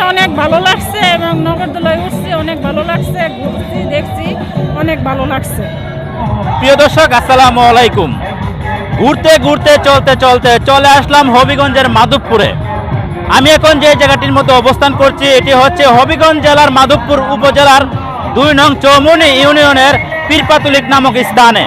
এসে অনেক ভালো লাগছে এবং নগরদোলায় উঠছি অনেক ভালো লাগছে ঘুরছি দেখছি অনেক ভালো লাগছে। প্রিয় দর্শক আসসালামু আলাইকুম। ঘুরতে ঘুরতে চলতে চলতে চলে আসলাম হবিগঞ্জের মাধবপুরে। আমি এখন যে জায়গাটির মধ্যে অবস্থান করছি এটি হচ্ছে হবিগঞ্জ জেলার মাধবপুর উপজেলার দুই নং চৌমুনি ইউনিয়নের পীরপাতুলিক নামক স্থানে।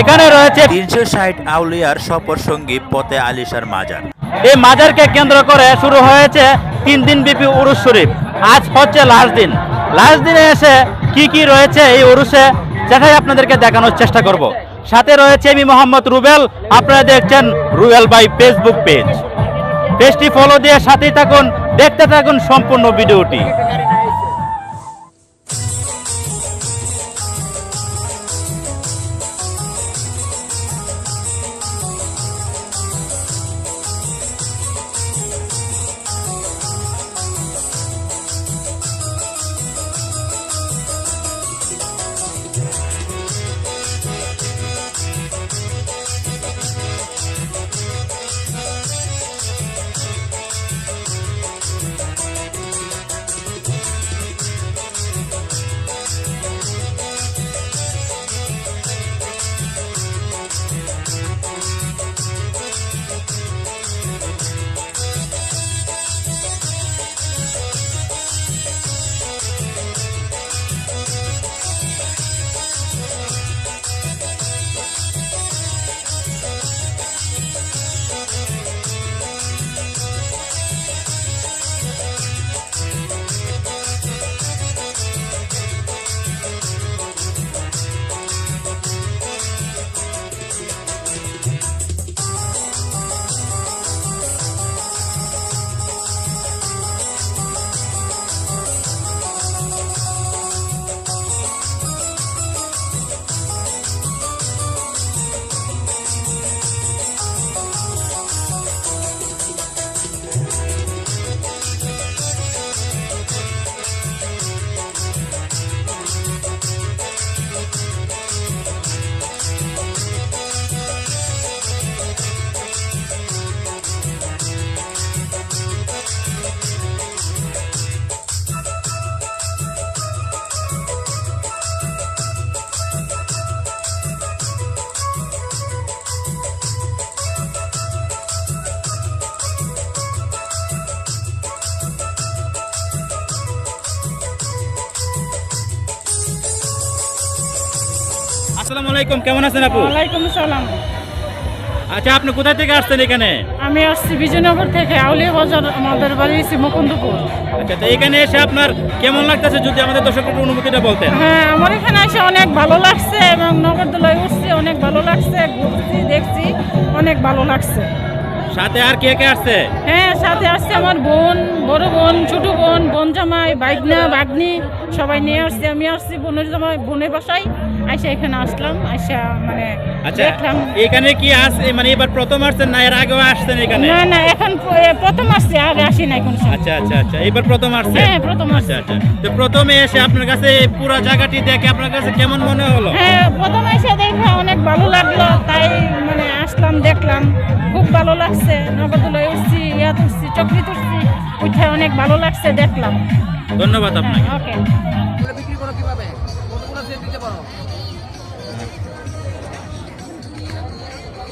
এখানে রয়েছে তিনশো ষাট আউলিয়ার সফর সঙ্গী পথে আলিশার মাজার। এই মাজারকে কেন্দ্র করে শুরু হয়েছে তিন দিন ব্যাপী উরুস শরীফ। আজ হচ্ছে লাস্ট দিন। লাস্ট দিনে এসে কি কি রয়েছে এই উরুসে সেটাই আপনাদেরকে দেখানোর চেষ্টা করব। সাথে রয়েছে আমি মোহাম্মদ রুবেল। আপনারা দেখছেন রুবেল বাই ফেসবুক পেজ পেজটি ফলো দিয়ে সাথেই থাকুন, দেখতে থাকুন সম্পূর্ণ ভিডিওটি। আসসালামু আলাইকুম কেমন আছেন আপু? ওয়ালাইকুম সালাম আচ্ছা আপনি কোথা থেকে আসছেন এখানে? আমি আসছি বিজয়নগর থেকে আউলিয়া বাজার আমাদের বাড়ি মুকুন্দপুর। আচ্ছা তো এখানে এসে আপনার কেমন লাগতেছে যদি আমাদের দর্শকের অনুভূতিটা বলতেন? হ্যাঁ আমার এখানে এসে অনেক ভালো লাগছে এবং নগরদোলায় উঠছি অনেক ভালো লাগছে ঘুরছি দেখছি অনেক ভালো লাগছে। সাথে আর কে কে আসছে? হ্যাঁ সাথে আসছে আমার বোন বড় বোন ছোট বোন বোন জামাই বাইগনা বাগনি সবাই নিয়ে আসছে আমি আসছি বোনের জামাই বোনের বাসায়। আইসা এখানে আসলাম আইসা মানে আচ্ছা দেখলাম। এখানে কি আস মানে এবার প্রথম আসছেন না এর আগেও আসছেন এখানে? না না এখন প্রথম আসছে আগে আসি কোনো সময়। আচ্ছা আচ্ছা আচ্ছা এবার প্রথম আসছে? হ্যাঁ, প্রথম আচ্ছা আসছে। আচ্ছা তো প্রথমে এসে আপনার কাছে পুরো জায়গাটি দেখে আপনার কাছে কেমন মনে হলো? হ্যাঁ প্রথম এসে দেখে অনেক ভালো লাগল তাই মানে আসলাম দেখলাম। খুব ভালো লাগছে। নগদুলায় উঠছি ইয়া তুলছি চকরি তুলছি উঠে অনেক ভালো লাগছে দেখলাম। ধন্যবাদ আপনাকে। হ্যাঁ, ওকে। বিক্রি করো কীভাবে? দিতে পারো?